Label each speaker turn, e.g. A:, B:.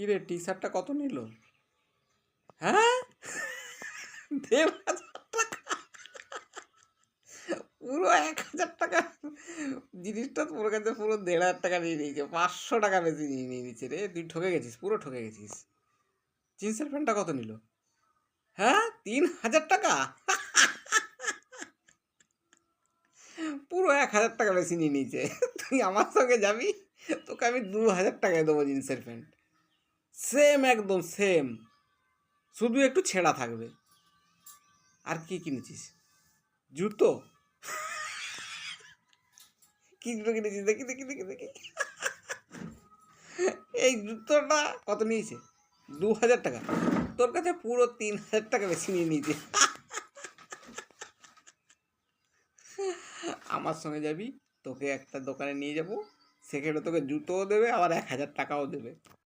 A: কি রে টি শার্টটা কত নিল? হ্যাঁ? দেড় হাজার টাকা। পুরো এক হাজার টাকা। জিনিসটা তোর কাছে পুরো দেড় হাজার টাকা নিয়ে নিয়েছে, পাঁচশো টাকা বেশি নিয়ে নিয়ে নিচ্ছে রে। তুই ঠকে গেছিস, পুরো ঠকে গেছিস। জিন্সের প্যান্টটা কত নিল? হ্যাঁ? তিন হাজার টাকা? পুরো এক হাজার টাকা বেশি নিয়ে নিয়েছে। তুই আমার সঙ্গে যাবি? তোকে আমি দু হাজার টাকায় দেবো জিন্সের প্যান্ট। সেম একদম সেম শুধু একটু ছেঁড়া থাকবে। আর কি কিনেছিস? জুতো? কি জুতো কিনেছিস? দেখি দেখি দেখি দেখি। এই জুতোটা কত নিয়েছে? দু হাজার টাকা। তোর কাছে পুরো তিন হাজার টাকা বেশি নিয়ে নিয়েছে। আমার সঙ্গে যাবি, তোকে একটা দোকানে নিয়ে যাব। সেখানে তোকে জুতোও দেবে, আবার এক হাজার টাকাও দেবে।